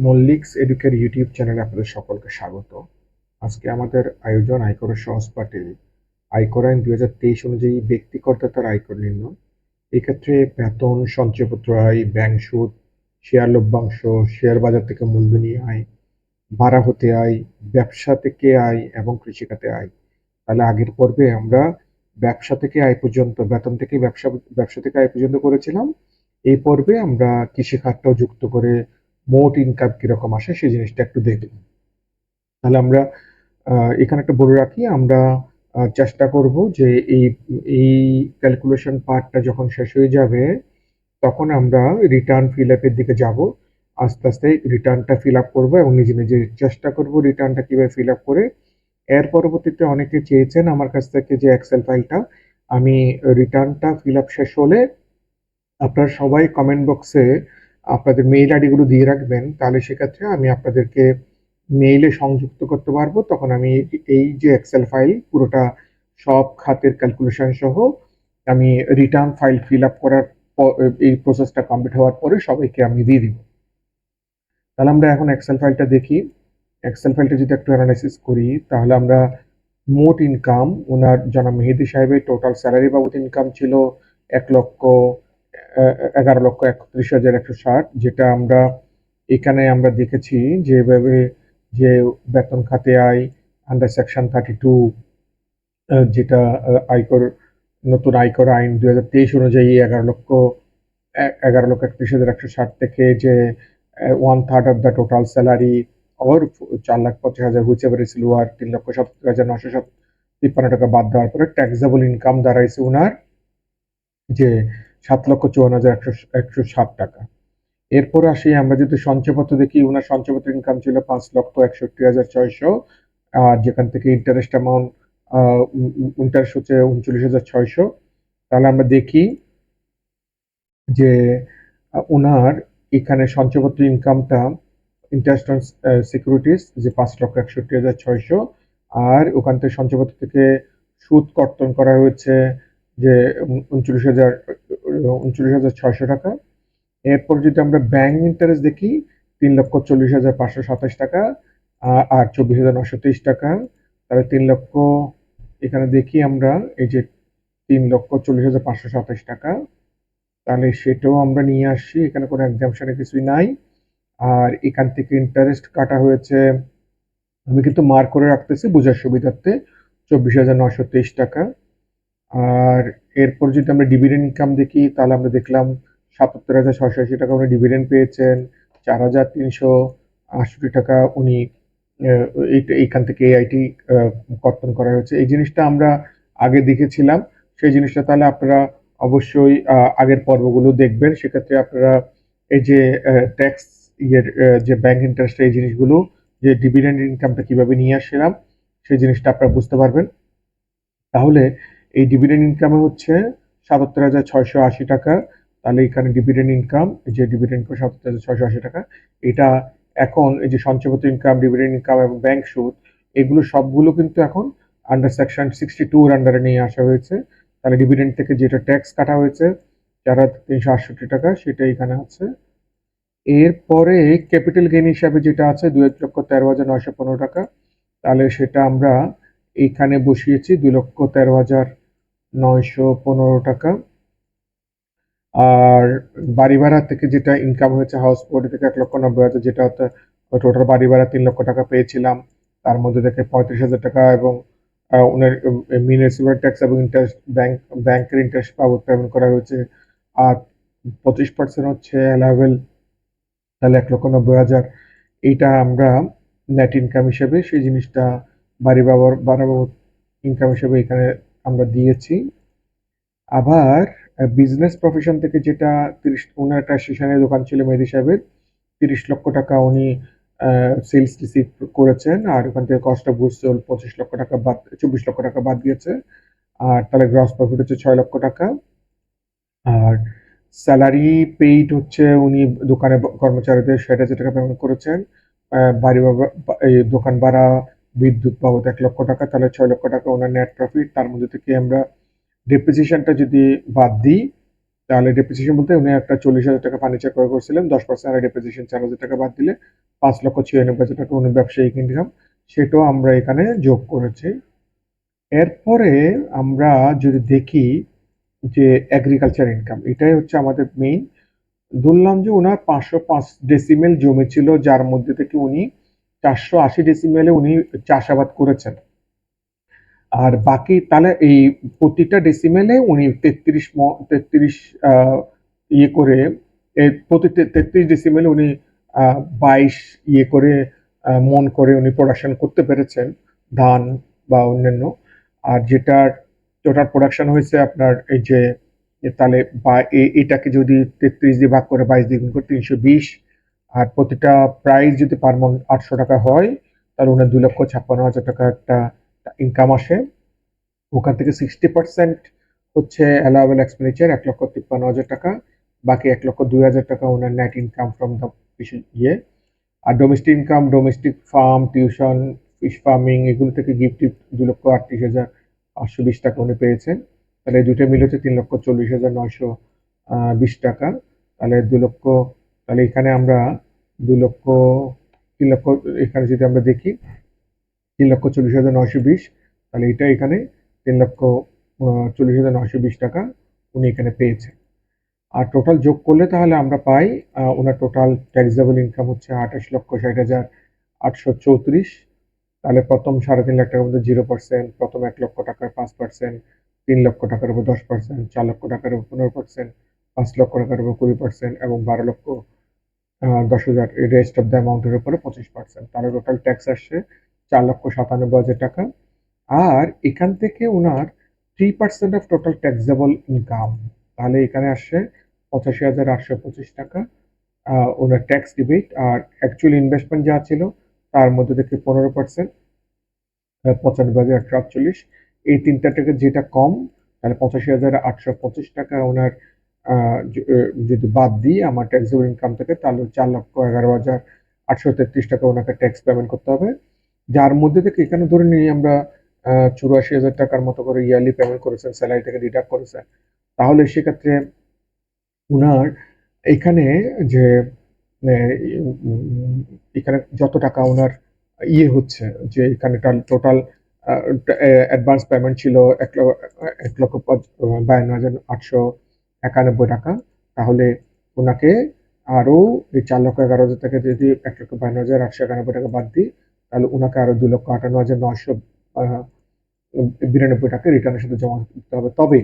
মল্লিকস এডুকের YouTube চ্যানেলে আপনাদের সকলকে স্বাগত। আজকে আমাদের আয়োজন আয়করের সহজ পাঠে। আয়কর আইন দুই হাজার তেইশ অনুযায়ী ব্যক্তি করদাতার আয়কর নির্ণয়। এক্ষেত্রে বেতন, সঞ্চয়পত্র আয় ব্যাংক সুদ শেয়ার লভ্যাংশ শেয়ার বাজার থেকে মূলধনী আয় ভাড়া হতে আয়, ব্যবসা থেকে আয় এবং কৃষিখাতে আয়। তাহলে আগের পর্বে আমরা ব্যবসা থেকে আয় পর্যন্ত, বেতন থেকে ব্যবসা ব্যবসা থেকে আয় পর্যন্ত করেছিলাম। এই পর্বে আমরা কৃষিখাতটাও যুক্ত করে মোট ইনকাম কীরকম আসে সেই জিনিসটা একটু দেখব তাহলে আমরা এখানে একটা বলে রাখি, আমরা চেষ্টা করব যে এই এই ক্যালকুলেশন পার্টটা যখন শেষ হয়ে যাবে, তখন আমরা রিটার্ন ফিল আপের দিকে যাব। আস্তে আস্তে রিটার্নটা ফিল আপ করব এবং নিজে নিজে চেষ্টা করব রিটার্নটা কীভাবে ফিল আপ করে। এর পরবর্তীতে অনেকে চেয়েছেন আমার কাছ থেকে যে এক্সেল ফাইলটা আমি রিটার্নটা ফিল আপ শেষ হলে আপনারা সবাই কমেন্ট বক্সে আপনাদের মেইল আইডিগুলো দিয়ে রাখবেন, তাহলে সেক্ষেত্রে আমি আপনাদেরকে মেইলে সংযুক্ত করতে পারব। তখন আমি এই যে এক্সেল ফাইল পুরোটা সব খাতের ক্যালকুলেশন সহ আমি রিটার্ন ফাইল ফিল আপ করার এই প্রসেসটা কমপ্লিট হওয়ার পরে সবাইকে আমি দিয়ে দিব। তাহলে আমরা এখন এক্সেল ফাইলটা দেখি। এক্সেল ফাইলটা যদি একটু অ্যানালাইসিস করি, তাহলে আমরা মোট ইনকাম ওনার জনাব মেহেদি সাহেবের টোটাল স্যালারি বাবদ ইনকাম ছিল এক লক্ষ এগারো লক্ষ একত্রিশ হাজার একশো ষাট, যেটা আমরা এখানে আমরা দেখেছি যেভাবে যে বেতন খাতে আয় আন্ডার সেকশন থার্টি টু যেটা আয়কর, নতুন আয়কর আইন দুই হাজার তেইশ অনুযায়ী এগারো লক্ষ এগারো লক্ষ একত্রিশ হাজার একশো ষাট থেকে যে one third of the total salary ওর চার লাখ পঁচিশ হাজার হুইচ এভার ইস তিন লক্ষ সত্তর হাজার নশো তিপ্পান্ন টাকা বাদ দেওয়ার পরে ট্যাক্সেবল ইনকাম দাঁড়াইছে ওনার যে সাত লক্ষ চুয়ান্ন হাজার একশো একশো সাত টাকা। এরপর আসি, আমরা যদি সঞ্চয়পত্র দেখি ওনার সঞ্চয়পত্র ইনকাম ছিল পাঁচ লক্ষ একষট্টি হাজার ছয়শো, আর যেখান থেকে ইন্টারেস্ট অ্যামাউন্ট ইন্টারেস্ট হচ্ছে উনচল্লিশ হাজার ছয়শো। তাহলে আমরা দেখি যে ওনার এখানে সঞ্চয়পত্র ইনকামটা ইন্টারেস্ট অন সিকিউরিটিস যে পাঁচ লক্ষ একষট্টি হাজার ছয়শো, আর ওখান থেকে সঞ্চয়পত্র থেকে সুদ কর্তন করা হয়েছে যে উনচল্লিশ হাজার উনচল্লিশ হাজার ছয়শো টাকা। এরপর যদি আমরা ব্যাংক ইন্টারেস্ট দেখি, তিন লক্ষ চল্লিশ হাজার পাঁচশো সাতাশ টাকা আর চব্বিশ হাজার নশো তেইশ টাকা। তাহলে তিন লক্ষ, এখানে দেখি আমরা, এই যে তিন লক্ষ চল্লিশ হাজার পাঁচশো সাতাশ টাকা। তাহলে সেটাও আমরা নিয়ে আসছি, এখানে কোনো এক্সামশনে কিছুই নাই। আর এখান থেকে ইন্টারেস্ট কাটা হয়েছে, আমি কিন্তু মার্ক করে রাখতেছি বোঝার সুবিধার্থে, চব্বিশ হাজার নশো তেইশ টাকা। আর এরপর যদি আমরা ডিভিডেন্ড ইনকাম দেখি, তাহলে আমরা দেখলাম সাতাত্তর হাজার ছয়শো আশি টাকা উনি ডিভিডেন্ড পেয়েছেন, চার হাজার তিনশো আটষট্টি টাকা উনি এই- এইখান থেকে এআইটি কর্তন করা হয়েছে। এই জিনিসটা আমরা আগে দেখেছিলাম। সেই জিনিসটা তাহলে আপনারা অবশ্যই আগের পর্বগুলো দেখবেন। সেক্ষেত্রে আপনারা এই যে ট্যাক্স ইয়ের যে ব্যাংক ইন্টারেস্ট এই জিনিসগুলো, যে ডিভিডেন্ড ইনকামটা কীভাবে নিয়ে আসছিলাম, সেই জিনিসটা আপনারা বুঝতে পারবেন। তাহলে এই ডিভিডেন্ড ইনকামে হচ্ছে সাতাত্তর হাজার ছয়শো আশি টাকা। তাহলে এখানে ডিভিডেন্ড ইনকাম যে ডিভিডেন্ড সাতাত্তর হাজার ছয়শো আশি টাকা, এটা এখন এই যে সঞ্চয়পত্র ইনকাম ডিভিডেন্ড ইনকাম এবং ব্যাংক সুদ, এগুলো সবগুলো কিন্তু এখন আন্ডার সেকশন সিক্সটি টুর আন্ডারে নিয়ে আসা হয়েছে। তাহলে ডিভিডেন্ড থেকে যেটা ট্যাক্স কাটা হয়েছে, যারা তিনশো আটষট্টি টাকা, সেটা এখানে আছে। এরপরে ক্যাপিটাল গেইন হিসাবে যেটা আছে দুই লক্ষ তেরো হাজার নয়শো পনেরো টাকা। তাহলে সেটা আমরা এইখানে বসিয়েছি দুই লক্ষ তেরো হাজার নয়শো পনেরো টাকা। আর বাড়ি ভাড়া থেকে যেটা ইনকাম হয়েছে হাউস বোর্ড থেকে এক লক্ষ নব্বই হাজার, যেটা টোটাল বাড়ি ভাড়া তিন লক্ষ টাকা পেয়েছিলাম। তার মধ্যে থেকে পঁয়ত্রিশ হাজার টাকা এবং ওনার মিউনিসিপাল ট্যাক্স এবং ইন্টারেস্ট ব্যাংক ব্যাংকের ইন্টারেস্ট বাবদ পেমেন্ট করা হয়েছে। আর পঁচিশ পার্সেন্ট হচ্ছে অ্যালাভেল তাহলে এক লক্ষ নব্বই হাজার। এইটা আমরা নেট ইনকাম হিসেবে সেই জিনিসটা বাড়ি বাবার বাড়া ইনকাম হিসেবে এখানে দিয়েছি। আবার বিজনেস প্রফেশন থেকে যেটা তিরিশ, ওনার একটা স্টেশনের দোকান ছিল মেহেদি সাহেবের, তিরিশ লক্ষ টাকা উনি সেলস রিসিভ করেছেন, আর ওখান থেকে কস্ট অফ গুডস সোল্ড পঁচিশ লক্ষ টাকা বাদ, চব্বিশ লক্ষ টাকা বাদ দিয়েছে আর তাহলে গ্রস প্রফিট হচ্ছে ছয় লক্ষ টাকা। আর স্যালারি পেইড হচ্ছে উনি দোকানে কর্মচারীদের ষাট হাজার টাকা পেমেন্ট করেছেন। বাড়ি দোকান ভাড়া বিদ্যুৎ বাবদ এক লক্ষ টাকা, তাহলে ছয় লক্ষ টাকা ওনার নেট প্রফিট তার মধ্যে থেকে আমরা ডেপ্রিসিয়েশনটা যদি বাদ দিই, তাহলে ডেপ্রিসিয়েশন বলতে উনি একটা চল্লিশ হাজার টাকা ফার্নিচার ক্রয় করছিলেন, দশ পার্সেন্ট আর ডেপ্রিসিয়েশন চার হাজার টাকা বাদ দিলে পাঁচ লক্ষ ছিয়ানব্বই হাজার টাকা উনি ব্যবসায়িক ইনকাম সেটাও আমরা এখানে যোগ করেছি। এরপরে আমরা যদি দেখি যে অ্যাগ্রিকালচার ইনকাম এটাই হচ্ছে আমাদের মেইন ধরলাম যে ওনার পাঁচশো পাঁচ ডেসিমেল জমি ছিল, যার মধ্যে থেকে উনি চারশো আশি ডেসিমেলে উনি চাষাবাদ করেছেন। আর বাকি তাহলে এই প্রতিটা ডেসিমেলে উনি তেত্রিশ তেত্রিশ ইয়ে করে প্রতি তেত্রিশ ডেসিমেলে উনি বাইশ ইয়ে করে মন করে উনি প্রোডাকশন করতে পেরেছেন, ধান বা অন্যান্য। আর যেটার টোটাল প্রোডাকশন হয়েছে আপনার এই যে তাহলে বা এটাকে যদি তেত্রিশ দিয়ে ভাগ করে বাইশ দিয়ে গুণ করে তিনশো বিশ আর প্রতিটা প্রাইস যদি পার মন আটশো টাকা হয়, তাহলে ওনার দুই লক্ষ ছাপ্পান্ন হাজার টাকা একটা ইনকাম আসে। ওখান থেকে সিক্সটি পার্সেন্ট হচ্ছে অ্যালাওয়েবল এক্সপেন্ডিচার এক লক্ষ তিপ্পান্ন হাজার টাকা। বাকি এক লক্ষ দুই হাজার টাকা ওনার নেট ইনকাম ফ্রম দ্য ইয়ে। আর domestic income domestic farm tuition fish farming এগুলো থেকে গিফট দু লক্ষ আটত্রিশ হাজার পাঁচশো বিশ টাকা উনি পেয়েছেন। তাহলে দুটো মিলে হচ্ছে তিন লক্ষ চল্লিশ হাজার নয়শো বিশ টাকা। তাহলে দু লক্ষ তাহলে এখানে আমরা দু লক্ষ, তিন লক্ষ, এখানে যদি আমরা দেখি, তিন লক্ষ চল্লিশ হাজার নয়শো বিশ, তাহলে এটা এখানে তিন লক্ষ চল্লিশ হাজার নয়শো বিশ টাকা উনি এখানে পেয়েছেন। আর টোটাল যোগ করলে তাহলে আমরা পাই ওনার টোটাল ট্যাক্সেবল ইনকাম হচ্ছে আঠাশ লক্ষ ষাট হাজার আটশো চৌত্রিশ। তাহলে প্রথম সাড়ে তিন লাখ টাকার মধ্যে জিরো পার্সেন্ট প্রথম এক লক্ষ টাকার পাঁচ পার্সেন্ট তিন লক্ষ টাকার উপর দশ পার্সেন্ট চার লক্ষ টাকার উপর পনেরো পার্সেন্ট পাঁচ লক্ষ টাকার উপর কুড়ি পার্সেন্ট এবং বারো লক্ষ দশ হাজার রেস্ট অফ দ্য অ্যামাউন্টের উপরে পঁচিশ পার্সেন্ট তাহলে টোটাল ট্যাক্স আসছে চার লক্ষ সাতানব্বই হাজার টাকা। আর এখান থেকে ওনার three percent of total taxable income তাহলে এখানে আসছে পঁচাশি হাজার আটশো পঁচিশ টাকা। ওনার ট্যাক্স ডিবেট আর অ্যাকচুয়াল ইনভেস্টমেন্ট যা ছিল তার মধ্যে থেকে পনেরো পার্সেন্ট পঁচানব্বই হাজার একশো আটচল্লিশ। এই তিনটা থেকে যেটা কম, তাহলে পঁচাশি হাজার আটশো পঁচিশ টাকা ওনার যদি বাদ দিই আমার ট্যাক্সেবল ইনকাম থেকে, তাহলে চার লক্ষ এগারো হাজার আটশো তেত্রিশ টাকা ওনাকে ট্যাক্স পেমেন্ট করতে হবে। যার মধ্যে থেকে এখানে ধরে নিই আমরা চুরাশি হাজার টাকার মতো করে ইয়ারলি পেমেন্ট করেছেন স্যালারি থেকে ডিডাক্ট করেছেন। তাহলে সেক্ষেত্রে উনার এখানে যে এখানে যত টাকা ওনার ইয়ে হচ্ছে, যে এখানে টোটাল অ্যাডভান্স পেমেন্ট ছিল এক লক্ষ বায়ান্ন হাজার আটশো একানব্বই টাকা, তাহলে ওনাকে আরও এই চার লক্ষ এগারো হাজার টাকা যদি এক লক্ষ বায়ান্ন হাজার আটশো একানব্বই টাকা বাদ দিই, তাহলে ওনাকে আরও দু লক্ষ আটান্ন হাজার নশো বিরানব্বই টাকা রিটার্নের সাথে জমা দিতে হবে। তবে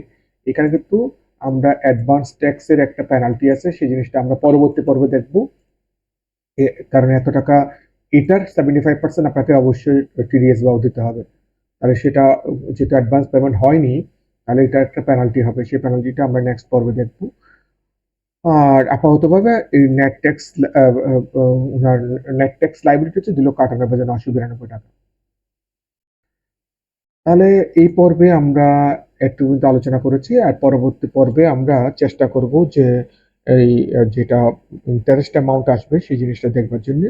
এখানে কিন্তু আমরা অ্যাডভান্স ট্যাক্সের একটা পেনাল্টি আছে, সেই জিনিসটা আমরা পরবর্তী পর্বে দেখব। কারণ এত টাকা এটার সেভেন্টি ফাইভ পার্সেন্ট আপনাকে অবশ্যই টিডিএস বাও দিতে হবে। তাহলে সেটা যেটা অ্যাডভান্স পেমেন্ট হয়নি তাহলে এটা একটা পেনাল্টি হবে। সেই পেনাল্টিটা আমরা নেক্সট পর্বে দেখব। আর আপাততভাবে এই নেট ট্যাক্স ওনার নেট ট্যাক্স লাইবিলিটি হচ্ছে দু লক্ষ আটানব্বই হাজার নশো বিরানব্বই টাকা। তাহলে এই পর্বে আমরা একটু কিন্তু আলোচনা করেছি, আর পরবর্তী পর্বে আমরা চেষ্টা করব যে এই, যেটা ইন্টারেস্ট অ্যামাউন্ট আসবে সেই জিনিসটা দেখবার জন্য।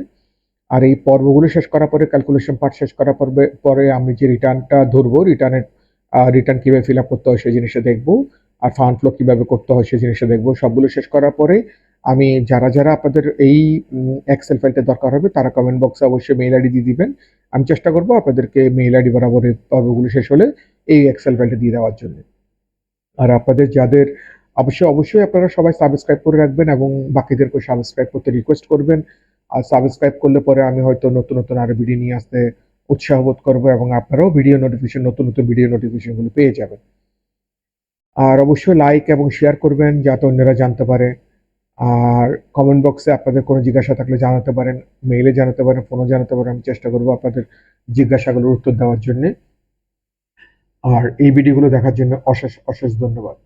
আর এই পর্বগুলো শেষ করার পরে ক্যালকুলেশন পার্ট শেষ করার পর্বে, পরে আমি যে রিটার্নটা ধরবো রিটার্নের রিটার্ন কীভাবে ফিল আপ করতে হয় সেই জিনিসটা দেখব, আর ফান্ড ফ্লো কীভাবে করতে হয় সেই জিনিসটা দেখব, সবগুলো শেষ করার পরে আমি যারা যারা আপনাদের এই এক্সেল ফাইলটা দরকার হবে তারা কমেন্ট বক্সে অবশ্যই মেইল আইডি দিয়ে দিবেন। আমি চেষ্টা করব আপনাদেরকে মেইল আইডি বরাবর পর্বগুলো শেষ হলে এই এক্সেল ফাইলটা দিয়ে দেওয়ার জন্য। আর আপনাদের যাদের, অবশ্যই অবশ্যই আপনারা সবাই সাবস্ক্রাইব করে রাখবেন এবং বাকিদেরকে সাবস্ক্রাইব করতে রিকোয়েস্ট করবেন। আর সাবস্ক্রাইব করলে পরে আমি হয়তো নতুন নতুন আরও ভিডিও নিয়ে আসতে উৎসাহ বোধ করব এবং আপনারাও ভিডিও নোটিফিকেশন নতুন নতুন ভিডিও নোটিফিকেশনগুলো পেয়ে যাবেন। আর অবশ্যই লাইক এবং শেয়ার করবেন যাতে অন্যরা জানতে পারে। আর কমেন্ট বক্সে আপনাদের কোনো জিজ্ঞাসা থাকলে জানাতে পারেন মেইলে জানাতে পারেন ফোনে জানাতে পারেন, আমি চেষ্টা করব আপনাদের জিজ্ঞাসাগুলোর উত্তর দেওয়ার জন্য। আর এই ভিডিওগুলো দেখার জন্য অশেষ অশেষ ধন্যবাদ।